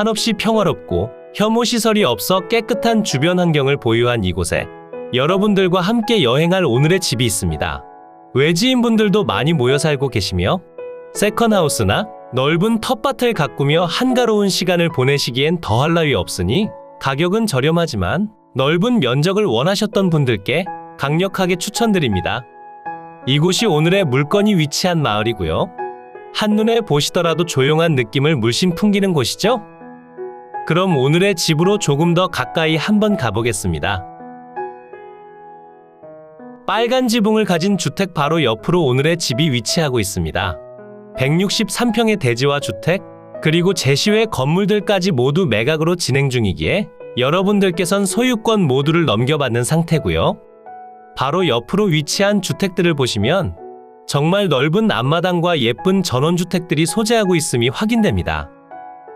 한없이 평화롭고 혐오 시설이 없어 깨끗한 주변 환경을 보유한 이곳에 여러분들과 함께 여행할 오늘의 집이 있습니다. 외지인분들도 많이 모여 살고 계시며 세컨하우스나 넓은 텃밭을 가꾸며 한가로운 시간을 보내시기엔 더할 나위 없으니 가격은 저렴하지만 넓은 면적을 원하셨던 분들께 강력하게 추천드립니다. 이곳이 오늘의 물건이 위치한 마을이고요. 한눈에 보시더라도 조용한 느낌을 물씬 풍기는 곳이죠? 그럼 오늘의 집으로 조금 더 가까이 한번 가보겠습니다. 빨간 지붕을 가진 주택 바로 옆으로 오늘의 집이 위치하고 있습니다. 163평의 대지와 주택, 그리고 제시외 건물들까지 모두 매각으로 진행 중이기에 여러분들께선 소유권 모두를 넘겨받는 상태고요. 바로 옆으로 위치한 주택들을 보시면 정말 넓은 앞마당과 예쁜 전원주택들이 소재하고 있음이 확인됩니다.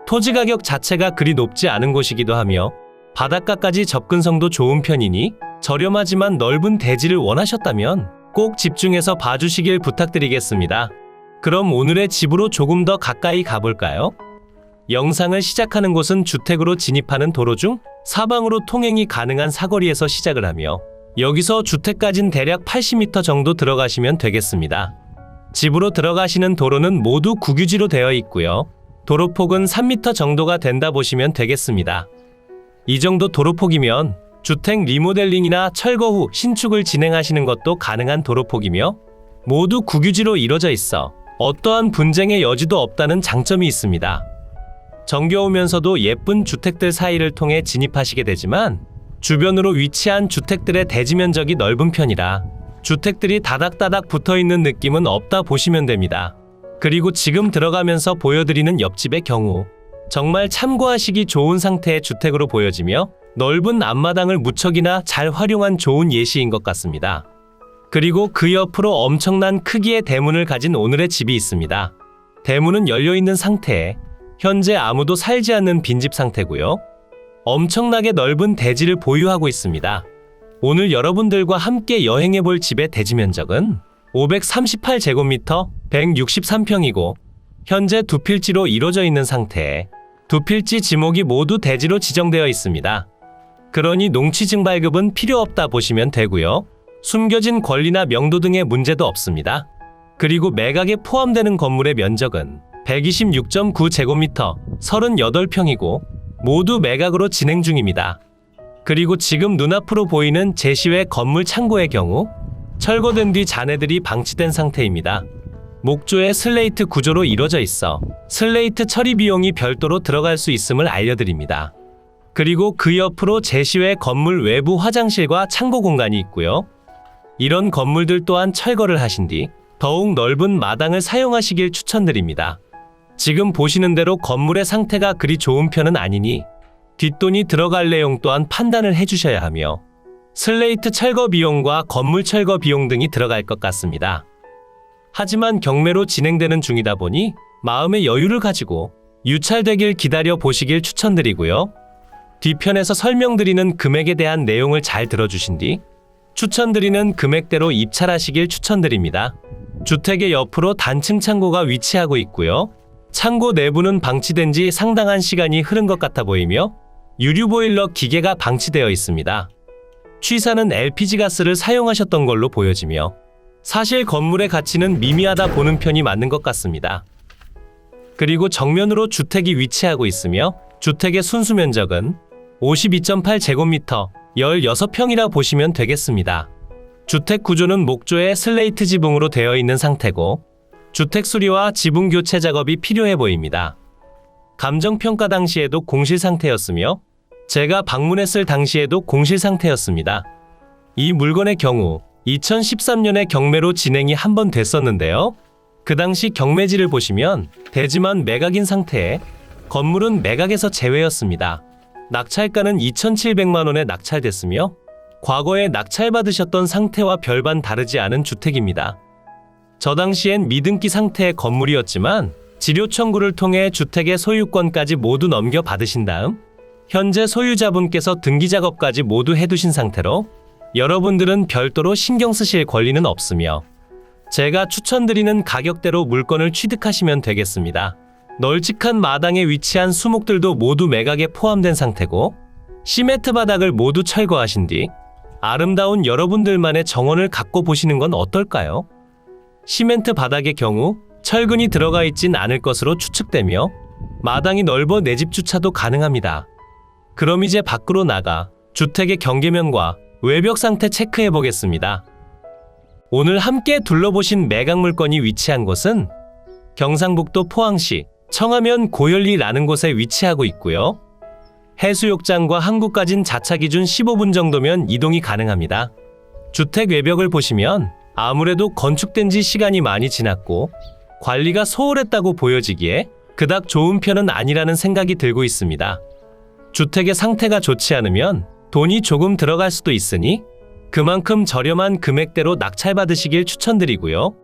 토지 가격 자체가 그리 높지 않은 곳이기도 하며 바닷가까지 접근성도 좋은 편이니 저렴하지만 넓은 대지를 원하셨다면 꼭 집중해서 봐주시길 부탁드리겠습니다. 그럼 오늘의 집으로 조금 더 가까이 가볼까요? 영상을 시작하는 곳은 주택으로 진입하는 도로 중 사방으로 통행이 가능한 사거리에서 시작을 하며 여기서 주택까진 대략 80m 정도 들어가시면 되겠습니다. 집으로 들어가시는 도로는 모두 국유지로 되어 있고요. 도로폭은 3m 정도가 된다 보시면 되겠습니다. 이 정도 도로폭이면 주택 리모델링이나 철거 후 신축을 진행하시는 것도 가능한 도로폭이며 모두 국유지로 이뤄져 있어 어떠한 분쟁의 여지도 없다는 장점이 있습니다. 정겨우면서도 예쁜 주택들 사이를 통해 진입하시게 되지만 주변으로 위치한 주택들의 대지 면적이 넓은 편이라 주택들이 다닥다닥 붙어 있는 느낌은 없다 보시면 됩니다. 그리고 지금 들어가면서 보여드리는 옆집의 경우 정말 참고하시기 좋은 상태의 주택으로 보여지며 넓은 앞마당을 무척이나 잘 활용한 좋은 예시인 것 같습니다. 그리고 그 옆으로 엄청난 크기의 대문을 가진 오늘의 집이 있습니다. 대문은 열려 있는 상태에 현재 아무도 살지 않는 빈집 상태고요. 엄청나게 넓은 대지를 보유하고 있습니다. 오늘 여러분들과 함께 여행해 볼 집의 대지 면적은 538제곱미터 163평이고 현재 두 필지로 이루어져 있는 상태에 두 필지 지목이 모두 대지로 지정되어 있습니다. 그러니 농취 증 발급은 필요 없다 보시면 되고요. 숨겨진 권리나 명도 등의 문제도 없습니다. 그리고 매각에 포함되는 건물의 면적은 126.9제곱미터 38평이고 모두 매각으로 진행 중입니다. 그리고 지금 눈앞으로 보이는 제시외 건물 창고의 경우 철거된 뒤 잔해들이 방치된 상태입니다. 목조의 슬레이트 구조로 이루어져 있어 슬레이트 처리 비용이 별도로 들어갈 수 있음을 알려드립니다. 그리고 그 옆으로 제시외 건물 외부 화장실과 창고 공간이 있고요. 이런 건물들 또한 철거를 하신 뒤 더욱 넓은 마당을 사용하시길 추천드립니다. 지금 보시는 대로 건물의 상태가 그리 좋은 편은 아니니 뒷돈이 들어갈 내용 또한 판단을 해주셔야 하며 슬레이트 철거 비용과 건물 철거 비용 등이 들어갈 것 같습니다. 하지만 경매로 진행되는 중이다 보니 마음의 여유를 가지고 유찰되길 기다려 보시길 추천드리고요. 뒤편에서 설명드리는 금액에 대한 내용을 잘 들어주신 뒤 추천드리는 금액대로 입찰하시길 추천드립니다. 주택의 옆으로 단층 창고가 위치하고 있고요. 창고 내부는 방치된 지 상당한 시간이 흐른 것 같아 보이며 유류 보일러 기계가 방치되어 있습니다. 취사는 LPG 가스를 사용하셨던 걸로 보여지며 사실 건물의 가치는 미미하다 보는 편이 맞는 것 같습니다. 그리고 정면으로 주택이 위치하고 있으며 주택의 순수 면적은 52.8제곱미터 16평이라 보시면 되겠습니다. 주택 구조는 목조의 슬레이트 지붕으로 되어 있는 상태고 주택 수리와 지붕 교체 작업이 필요해 보입니다. 감정 평가 당시에도 공실 상태였으며 제가 방문했을 당시에도 공실 상태였습니다. 이 물건의 경우 2013년에 경매로 진행이 한 번 됐었는데요. 그 당시 경매지를 보시면 대지만 매각인 상태에 건물은 매각에서 제외였습니다. 낙찰가는 2,700만 원에 낙찰됐으며 과거에 낙찰받으셨던 상태와 별반 다르지 않은 주택입니다. 저 당시엔 미등기 상태의 건물이었지만 지료 청구를 통해 주택의 소유권까지 모두 넘겨 받으신 다음 현재 소유자분께서 등기 작업까지 모두 해두신 상태로 여러분들은 별도로 신경 쓰실 권리는 없으며 제가 추천드리는 가격대로 물건을 취득하시면 되겠습니다. 널찍한 마당에 위치한 수목들도 모두 매각에 포함된 상태고 시멘트 바닥을 모두 철거하신 뒤 아름다운 여러분들만의 정원을 갖고 보시는 건 어떨까요? 시멘트 바닥의 경우 철근이 들어가 있진 않을 것으로 추측되며 마당이 넓어 내 집 주차도 가능합니다. 그럼 이제 밖으로 나가 주택의 경계면과 외벽 상태 체크해 보겠습니다. 오늘 함께 둘러보신 매각 물건이 위치한 곳은 경상북도 포항시 청하면 고열리라는 곳에 위치하고 있고요. 해수욕장과 항구까진 자차 기준 15분 정도면 이동이 가능합니다. 주택 외벽을 보시면 아무래도 건축된 지 시간이 많이 지났고 관리가 소홀했다고 보여지기에 그닥 좋은 편은 아니라는 생각이 들고 있습니다. 주택의 상태가 좋지 않으면 돈이 조금 들어갈 수도 있으니 그만큼 저렴한 금액대로 낙찰받으시길 추천드리고요.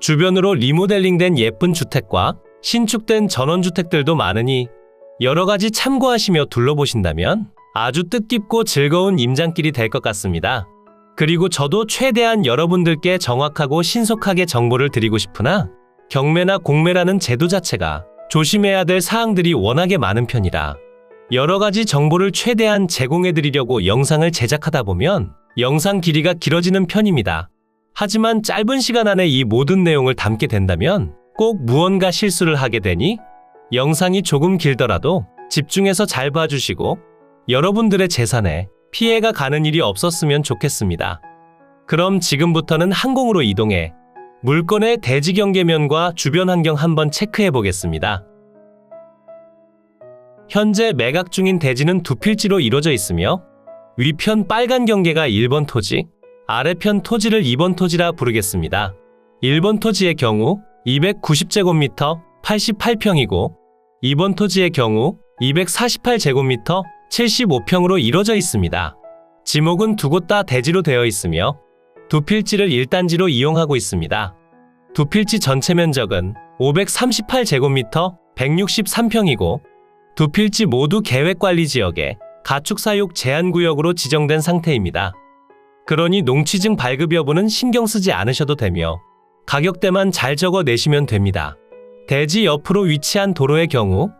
주변으로 리모델링된 예쁜 주택과 신축된 전원주택들도 많으니 여러 가지 참고하시며 둘러보신다면 아주 뜻깊고 즐거운 임장길이 될 것 같습니다. 그리고 저도 최대한 여러분들께 정확하고 신속하게 정보를 드리고 싶으나 경매나 공매라는 제도 자체가 조심해야 될 사항들이 워낙에 많은 편이라 여러 가지 정보를 최대한 제공해 드리려고 영상을 제작하다 보면 영상 길이가 길어지는 편입니다. 하지만 짧은 시간 안에 이 모든 내용을 담게 된다면 꼭 무언가 실수를 하게 되니 영상이 조금 길더라도 집중해서 잘 봐주시고 여러분들의 재산에 피해가 가는 일이 없었으면 좋겠습니다. 그럼 지금부터는 항공으로 이동해 물건의 대지 경계면과 주변 환경 한번 체크해 보겠습니다. 현재 매각 중인 대지는 두 필지로 이루어져 있으며 위편 빨간 경계가 1번 토지, 아래편 토지를 2번 토지라 부르겠습니다. 1번 토지의 경우 290제곱미터 88평이고 2번 토지의 경우 248제곱미터 75평으로 이루어져 있습니다. 지목은 두 곳 다 대지로 되어 있으며 두 필지를 1단지로 이용하고 있습니다. 두 필지 전체 면적은 538제곱미터 163평이고 두 필지 모두 계획관리지역에 가축사육 제한구역으로 지정된 상태입니다. 그러니 농취증 발급 여부는 신경 쓰지 않으셔도 되며 가격대만 잘 적어 내시면 됩니다. 대지 옆으로 위치한 도로의 경우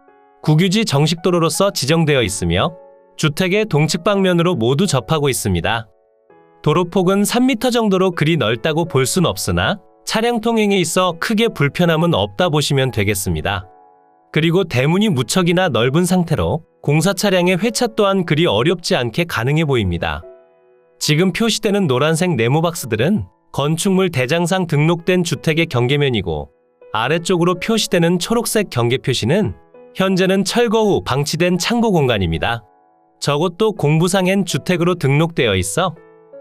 국유지 정식도로로서 지정되어 있으며 주택의 동측 방면으로 모두 접하고 있습니다. 도로폭은 3m 정도로 그리 넓다고 볼 순 없으나 차량 통행에 있어 크게 불편함은 없다 보시면 되겠습니다. 그리고 대문이 무척이나 넓은 상태로 공사 차량의 회차 또한 그리 어렵지 않게 가능해 보입니다. 지금 표시되는 노란색 네모 박스들은 건축물 대장상 등록된 주택의 경계면이고 아래쪽으로 표시되는 초록색 경계 표시는 현재는 철거 후 방치된 창고 공간입니다. 저것도 공부상엔 주택으로 등록되어 있어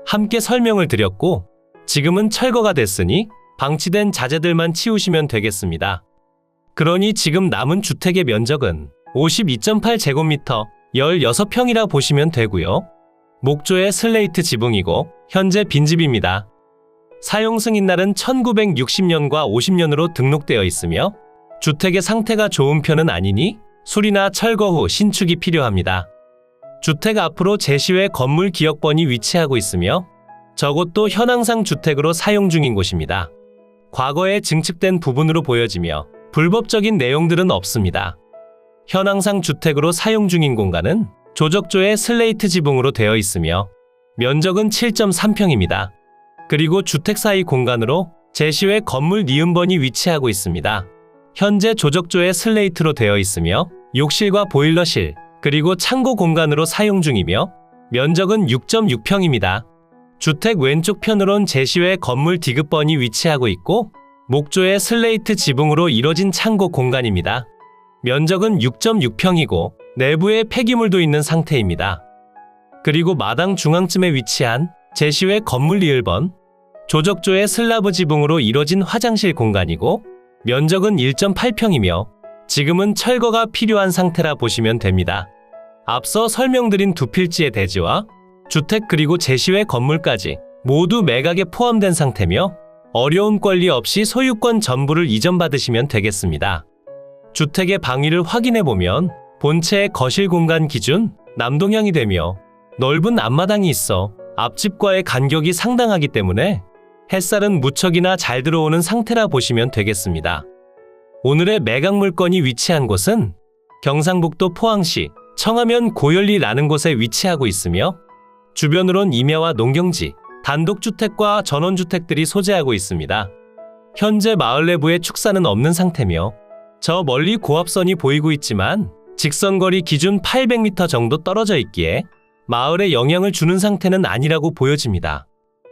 함께 설명을 드렸고 지금은 철거가 됐으니 방치된 자재들만 치우시면 되겠습니다. 그러니 지금 남은 주택의 면적은 52.8제곱미터 16평이라 보시면 되고요. 목조의 슬레이트 지붕이고 현재 빈집입니다. 사용 승인날은 1960년과 50년으로 등록되어 있으며 주택의 상태가 좋은 편은 아니니 수리나 철거 후 신축이 필요합니다. 주택 앞으로 제시외 건물 기억번이 위치하고 있으며 저곳도 현황상 주택으로 사용 중인 곳입니다. 과거에 증축된 부분으로 보여지며 불법적인 내용들은 없습니다. 현황상 주택으로 사용 중인 공간은 조적조의 슬레이트 지붕으로 되어 있으며 면적은 7.3평입니다. 그리고 주택 사이 공간으로 제시외 건물 니은번이 위치하고 있습니다. 현재 조적조의 슬레이트로 되어 있으며 욕실과 보일러실, 그리고 창고 공간으로 사용 중이며 면적은 6.6평입니다. 주택 왼쪽 편으론 제시외 건물 디귿번이 위치하고 있고 목조의 슬레이트 지붕으로 이뤄진 창고 공간입니다. 면적은 6.6평이고 내부에 폐기물도 있는 상태입니다. 그리고 마당 중앙쯤에 위치한 제시외 건물 리을번 조적조의 슬라브 지붕으로 이뤄진 화장실 공간이고 면적은 1.8평이며 지금은 철거가 필요한 상태라 보시면 됩니다. 앞서 설명드린 두 필지의 대지와 주택 그리고 제시외 건물까지 모두 매각에 포함된 상태며 어려운 권리 없이 소유권 전부를 이전받으시면 되겠습니다. 주택의 방위를 확인해 보면 본체의 거실 공간 기준 남동향이 되며 넓은 앞마당이 있어 앞집과의 간격이 상당하기 때문에 햇살은 무척이나 잘 들어오는 상태라 보시면 되겠습니다. 오늘의 매각 물건이 위치한 곳은 경상북도 포항시 청하면 고열리라는 곳에 위치하고 있으며 주변으론 임야와 농경지, 단독주택과 전원주택들이 소재하고 있습니다. 현재 마을 내부에 축사는 없는 상태며 저 멀리 고압선이 보이고 있지만 직선거리 기준 800m 정도 떨어져 있기에 마을에 영향을 주는 상태는 아니라고 보여집니다.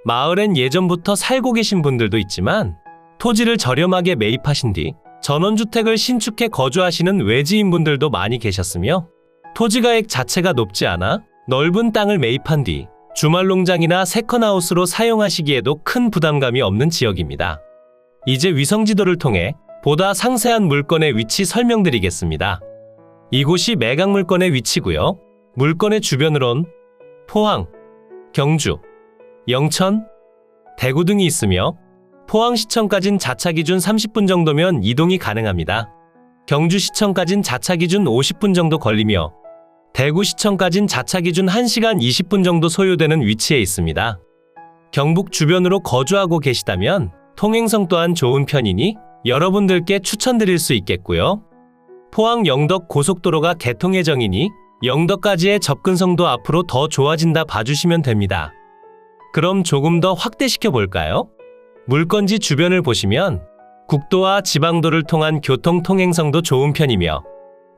마을엔 예전부터 살고 계신 분들도 있지만 토지를 저렴하게 매입하신 뒤 전원주택을 신축해 거주하시는 외지인분들도 많이 계셨으며 토지가액 자체가 높지 않아 넓은 땅을 매입한 뒤 주말 농장이나 세컨하우스로 사용하시기에도 큰 부담감이 없는 지역입니다. 이제 위성지도를 통해 보다 상세한 물건의 위치 설명드리겠습니다. 이곳이 매각 물건의 위치고요. 물건의 주변으론 포항, 경주, 영천, 대구 등이 있으며 포항시청까진 자차 기준 30분 정도면 이동이 가능합니다. 경주시청까진 자차 기준 50분 정도 걸리며 대구시청까진 자차 기준 1시간 20분 정도 소요되는 위치에 있습니다. 경북 주변으로 거주하고 계시다면 통행성 또한 좋은 편이니 여러분들께 추천드릴 수 있겠고요. 포항 영덕 고속도로가 개통 예정이니 영덕까지의 접근성도 앞으로 더 좋아진다 봐주시면 됩니다. 그럼 조금 더 확대시켜 볼까요? 물건지 주변을 보시면 국도와 지방도를 통한 교통 통행성도 좋은 편이며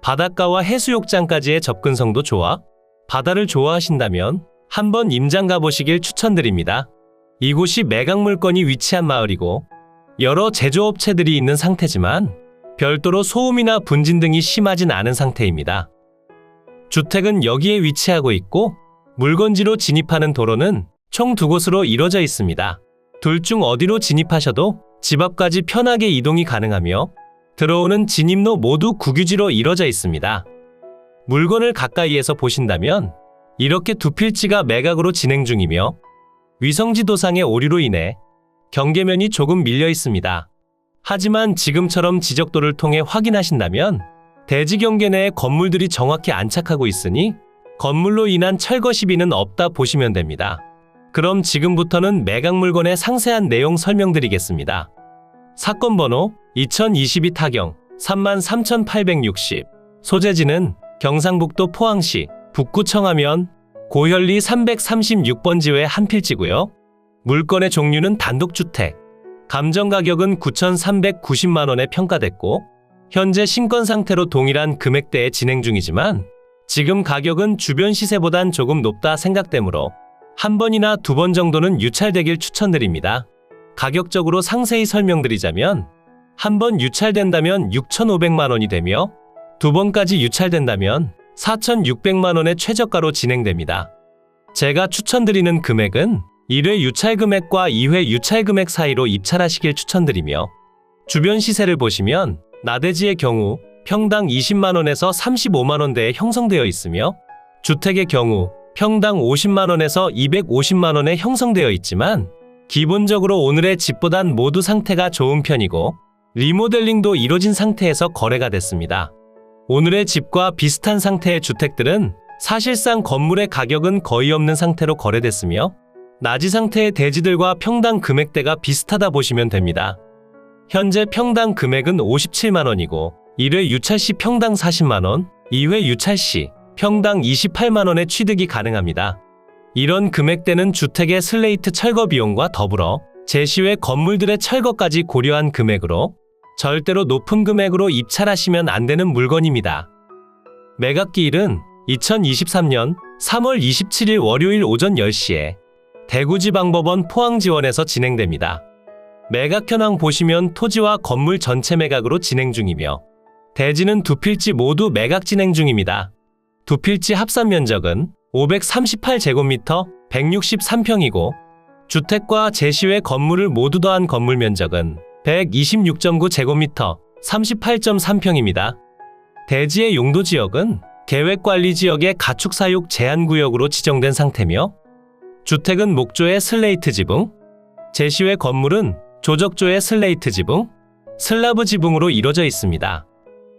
바닷가와 해수욕장까지의 접근성도 좋아 바다를 좋아하신다면 한번 임장 가보시길 추천드립니다. 이곳이 매각 물건이 위치한 마을이고 여러 제조업체들이 있는 상태지만 별도로 소음이나 분진 등이 심하진 않은 상태입니다. 주택은 여기에 위치하고 있고 물건지로 진입하는 도로는 총 두 곳으로 이뤄져 있습니다. 둘 중 어디로 진입하셔도 집 앞까지 편하게 이동이 가능하며 들어오는 진입로 모두 국유지로 이뤄져 있습니다. 물건을 가까이에서 보신다면 이렇게 두 필지가 매각으로 진행 중이며 위성지도상의 오류로 인해 경계면이 조금 밀려 있습니다. 하지만 지금처럼 지적도를 통해 확인하신다면 대지 경계 내에 건물들이 정확히 안착하고 있으니 건물로 인한 철거 시비는 없다 보시면 됩니다. 그럼 지금부터는 매각 물건의 상세한 내용 설명드리겠습니다. 사건 번호 2022 타경 33,860 소재지는 경상북도 포항시 북구 청하면 고현리 336번지회 한 필지고요. 물건의 종류는 단독주택. 감정 가격은 9,390만 원에 평가됐고 현재 신권 상태로 동일한 금액대에 진행 중이지만 지금 가격은 주변 시세보단 조금 높다 생각되므로 한 번이나 두 번 정도는 유찰되길 추천드립니다. 가격적으로 상세히 설명드리자면 한 번 유찰된다면 6,500만 원이 되며 두 번까지 유찰된다면 4,600만 원의 최저가로 진행됩니다. 제가 추천드리는 금액은 1회 유찰 금액과 2회 유찰 금액 사이로 입찰하시길 추천드리며 주변 시세를 보시면 나대지의 경우 평당 20만 원에서 35만 원대에 형성되어 있으며 주택의 경우 평당 50만 원에서 250만 원에 형성되어 있지만 기본적으로 오늘의 집보단 모두 상태가 좋은 편이고 리모델링도 이뤄진 상태에서 거래가 됐습니다. 오늘의 집과 비슷한 상태의 주택들은 사실상 건물의 가격은 거의 없는 상태로 거래됐으며 나지 상태의 대지들과 평당 금액대가 비슷하다 보시면 됩니다. 현재 평당 금액은 57만 원이고 1회 유찰 시 평당 40만 원, 2회 유찰 시 평당 28만 원의 취득이 가능합니다. 이런 금액대는 주택의 슬레이트 철거 비용과 더불어 제시외 건물들의 철거까지 고려한 금액으로 절대로 높은 금액으로 입찰하시면 안 되는 물건입니다. 매각기일은 2023년 3월 27일 월요일 오전 10시에 대구지방법원 포항지원에서 진행됩니다. 매각 현황 보시면 토지와 건물 전체 매각으로 진행 중이며 대지는 두 필지 모두 매각 진행 중입니다. 두 필지 합산 면적은 538제곱미터 163평이고 주택과 제시외 건물을 모두 더한 건물 면적은 126.9제곱미터 38.3평입니다. 대지의 용도 지역은 계획관리 지역의 가축 사육 제한 구역으로 지정된 상태며 주택은 목조의 슬레이트 지붕, 제시외 건물은 조적조의 슬레이트 지붕, 슬라브 지붕으로 이루어져 있습니다.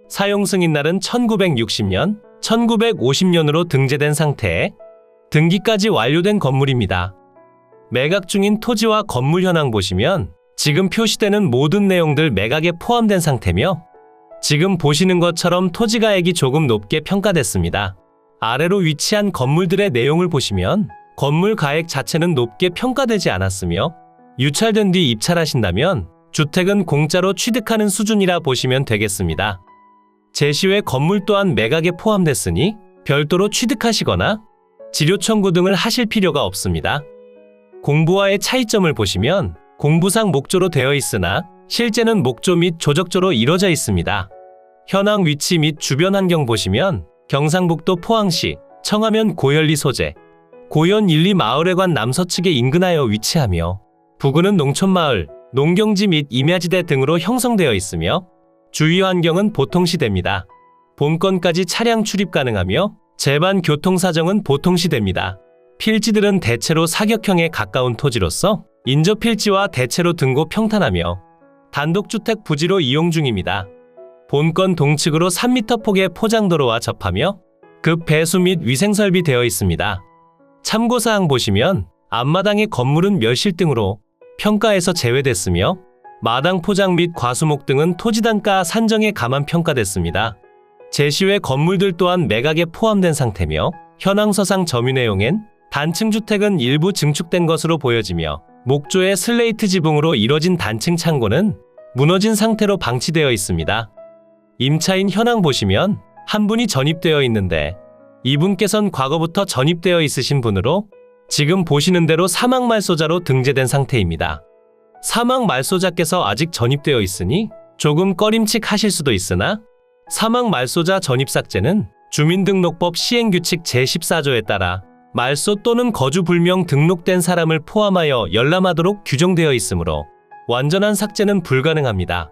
사용 승인날은 1960년, 1950년으로 등재된 상태에 등기까지 완료된 건물입니다. 매각 중인 토지와 건물 현황 보시면 지금 표시되는 모든 내용들 매각에 포함된 상태며 지금 보시는 것처럼 토지 가액이 조금 높게 평가됐습니다. 아래로 위치한 건물들의 내용을 보시면 건물 가액 자체는 높게 평가되지 않았으며 유찰된 뒤 입찰하신다면 주택은 공짜로 취득하는 수준이라 보시면 되겠습니다. 제시외 건물 또한 매각에 포함됐으니 별도로 취득하시거나 지료 청구 등을 하실 필요가 없습니다. 공부와의 차이점을 보시면 공부상 목조로 되어 있으나 실제는 목조 및 조적조로 이루어져 있습니다. 현황 위치 및 주변 환경 보시면 경상북도 포항시 청하면 고열리 소재 고현 1, 2 마을회관 남서측에 인근하여 위치하며 부근은 농촌마을, 농경지 및 임야지대 등으로 형성되어 있으며 주위 환경은 보통 시대입니다. 본건까지 차량 출입 가능하며 제반 교통 사정은 보통 시대입니다. 필지들은 대체로 사격형에 가까운 토지로서 인접 필지와 대체로 등고 평탄하며 단독주택 부지로 이용 중입니다. 본건 동측으로 3m 폭의 포장도로와 접하며 급 배수 및 위생설비 되어 있습니다. 참고사항 보시면 앞마당의 건물은 멸실 등으로 평가에서 제외됐으며 마당 포장 및 과수목 등은 토지단가 산정에 감안 평가됐습니다. 제시외 건물들 또한 매각에 포함된 상태며 현황서상 점유 내용엔 단층 주택은 일부 증축된 것으로 보여지며 목조의 슬레이트 지붕으로 이뤄진 단층 창고는 무너진 상태로 방치되어 있습니다. 임차인 현황 보시면 한 분이 전입되어 있는데 이분께선 과거부터 전입되어 있으신 분으로 지금 보시는 대로 사망 말소자로 등재된 상태입니다. 사망 말소자께서 아직 전입되어 있으니 조금 꺼림칙 하실 수도 있으나 사망 말소자 전입 삭제는 주민등록법 시행규칙 제14조에 따라 말소 또는 거주 불명 등록된 사람을 포함하여 열람하도록 규정되어 있으므로 완전한 삭제는 불가능합니다.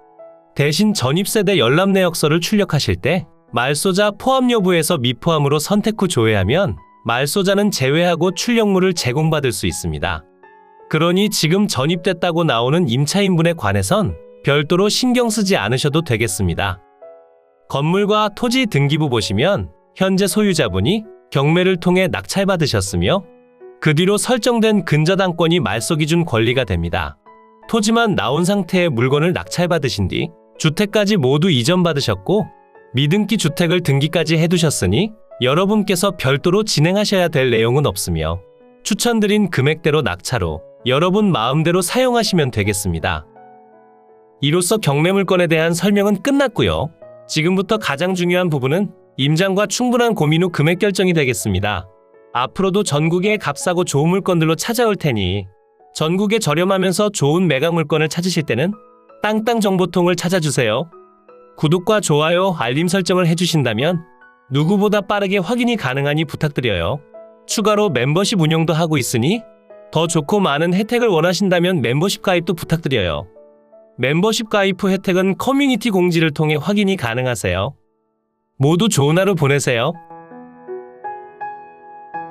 대신 전입세대 열람 내역서를 출력하실 때 말소자 포함 여부에서 미포함으로 선택 후 조회하면 말소자는 제외하고 출력물을 제공받을 수 있습니다. 그러니 지금 전입됐다고 나오는 임차인분에 관해선 별도로 신경 쓰지 않으셔도 되겠습니다. 건물과 토지 등기부 보시면 현재 소유자분이 경매를 통해 낙찰받으셨으며 그 뒤로 설정된 근저당권이 말소 기준 권리가 됩니다. 토지만 나온 상태의 물건을 낙찰받으신 뒤 주택까지 모두 이전받으셨고 미등기 주택을 등기까지 해두셨으니 여러분께서 별도로 진행하셔야 될 내용은 없으며 추천드린 금액대로 낙찰로 여러분 마음대로 사용하시면 되겠습니다. 이로써 경매 물건에 대한 설명은 끝났고요. 지금부터 가장 중요한 부분은 임장과 충분한 고민 후 금액 결정이 되겠습니다. 앞으로도 전국에 값싸고 좋은 물건들로 찾아올 테니 전국에 저렴하면서 좋은 매각 물건을 찾으실 때는 땅땅 정보통을 찾아주세요. 구독과 좋아요, 알림 설정을 해주신다면 누구보다 빠르게 확인이 가능하니 부탁드려요. 추가로 멤버십 운영도 하고 있으니 더 좋고 많은 혜택을 원하신다면 멤버십 가입도 부탁드려요. 멤버십 가입 후 혜택은 커뮤니티 공지를 통해 확인이 가능하세요. 모두 좋은 하루 보내세요.